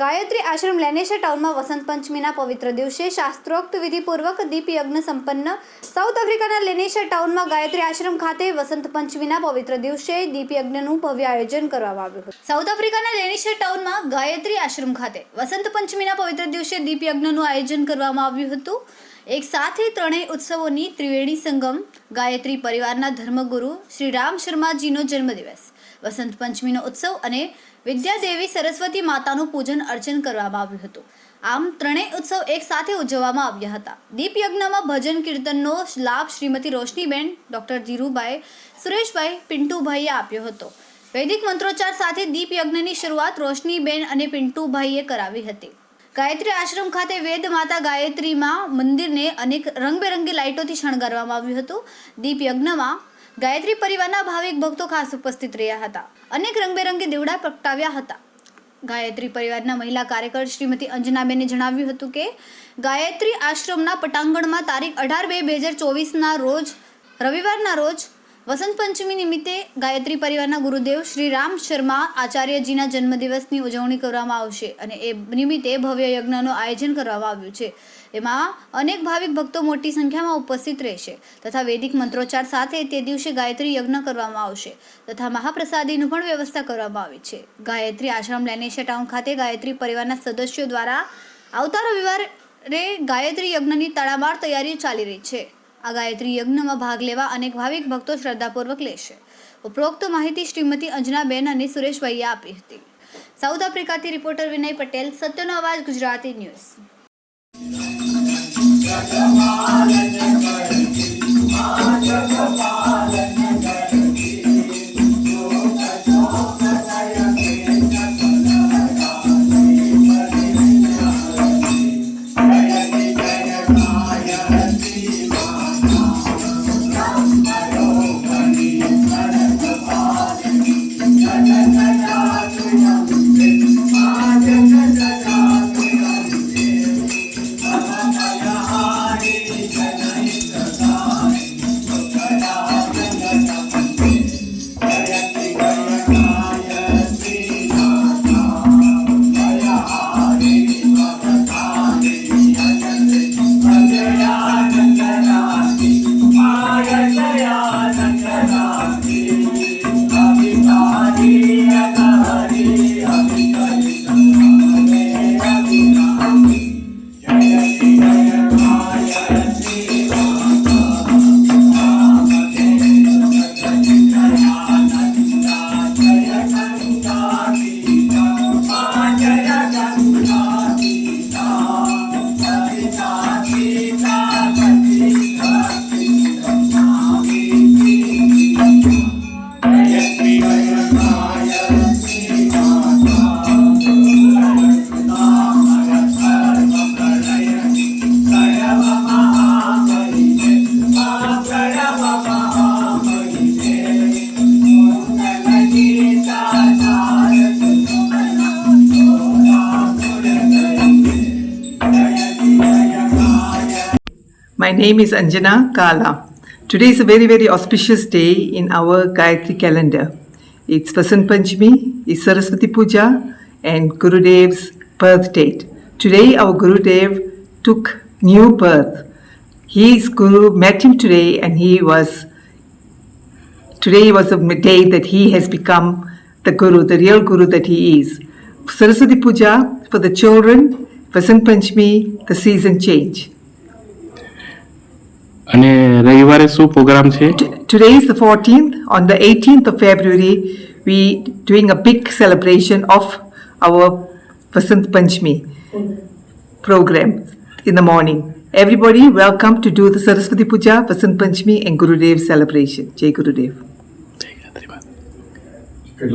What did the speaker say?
ગાયત્રી આશ્રમ લેનેશા ટાઉનમાં વસંત પંચમીના પવિત્ર દિવસે શાસ્ત્રોક્ત વિધિપૂર્વક દીપ યજ્ઞ સંપન્ન. સાઉથ આફ્રિકાના લેનેશા ટાઉનમાં ગાયત્રી આશ્રમ ખાતે વસંત પંચમીના પવિત્ર દિવસે દીપ યજ્ઞનું ભવ્ય આયોજન કરવામાં આવ્યું હતું. સાઉથ આફ્રિકાના લેનેશર ટાઉનમાં ગાયત્રી આશ્રમ ખાતે વસંત પંચમીના પવિત્ર દિવસે દીપ યજ્ઞનું આયોજન કરવામાં આવ્યું હતું. એક સાથે ત્રણેય ઉત્સવોની ત્રિવેણી સંગમ, ગાયત્રી પરિવારના ધર્મગુરુ શ્રી રામ શર્માજીનો જન્મદિવસ વસંત પંચમીનો ઉત્સવ અને વિદ્યાદેવી સરસ્વતી માતાનું પૂજન અર્ચન કરવામાં આવ્યું હતું. આમ ત્રણેય ઉત્સવ એક સાથે ઉજવવામાં આવ્યા હતા. દીપ યજ્ઞમાં ભજન કીર્તનનો લાભ શ્રીમતી રોશનીબેન ડોક્ટર ધીરુભાઈ સુરેશભાઈ પિન્ટુભાઈએ આપ્યો હતો. વૈદિક મંત્રોચ્ચાર સાથે દીપ યજ્ઞની શરૂઆત રોશનીબેન અને પિન્ટુભાઈએ કરાવી હતી. ગાયત્રી આશ્રમ ખાતે વેદ માતા ગાયત્રીમાં મંદિરને અનેક રંગબેરંગી લાઇટોથી શણગારવામાં આવ્યું હતું. દીપ યજ્ઞમાં ગાયત્રી પરિવારના ભાવિક ભક્તો ખાસ ઉપસ્થિત રહ્યા હતા. અનેક રંગબેરંગી દીવડા પ્રગટાવ્યા હતા. ગાયત્રી પરિવારના મહિલા કાર્યકર શ્રીમતી અંજનાબેને જણાવ્યું હતું કે, ગાયત્રી આશ્રમના પટાંગણમાં તારીખ અઢાર બે બે હજાર ચોવીસના રોજ, રવિવારના રોજ વસંત પંચમી નિમિત્તે ગાયત્રી પરિવારના ગુરુદેવ શ્રી રામ શર્મા આચાર્યજીના જન્મદિવસની ઉજવણી કરવામાં આવશે અને એ નિમિત્તે ભવ્ય યજ્ઞનું આયોજન કરવામાં આવ્યું છે. એમાં અનેક ભાવિક ભક્તો મોટી સંખ્યામાં ઉપસ્થિત રહેશે તથા વૈદિક મંત્રોચ્ચાર સાથે તે દિવસે ગાયત્રી યજ્ઞ કરવામાં આવશે તથા મહાપ્રસાદીનું પણ વ્યવસ્થા કરવામાં આવી છે. ગાયત્રી આશ્રમ લેનેશિયા ટાઉન ખાતે ગાયત્રી પરિવારના સદસ્યો દ્વારા આવતા રવિવારે ગાયત્રી યજ્ઞની તડામાર તૈયારીઓ ચાલી રહી છે. આ ગાયત્રી યજ્ઞમાં ભાગ લેવા અનેક ભાવિક ભક્તો શ્રદ્ધાપૂર્વક લેશે ઉપરોક્ત માહિતી શ્રીમતી અંજનાબેન અને સુરેશભાઈએ આપી હતી. સાઉથ આફ્રિકાથી રિપોર્ટર વિનય પટેલ, સત્યનો અવાજ, Gujarati news. My name is Anjana Kala. Today is a very, very auspicious day in our Gayatri calendar. It's Vasant Panchami, it's Saraswati Puja, and Gurudev's birth date. Today, our Gurudev took new birth. His Guru met him today, and he was today was a day that he has become the Guru, the real Guru that he is. Saraswati Puja for the children, Vasant Panchami, the season change. અને રવિવારે શું program છે Today is the 14th. On the 18th of February, we doing a big celebration of our Vasant Panchami program in the morning. Everybody welcome to do the Saraswati Puja, Vasant Panchami and Gurudev celebration. Jai Gurudev.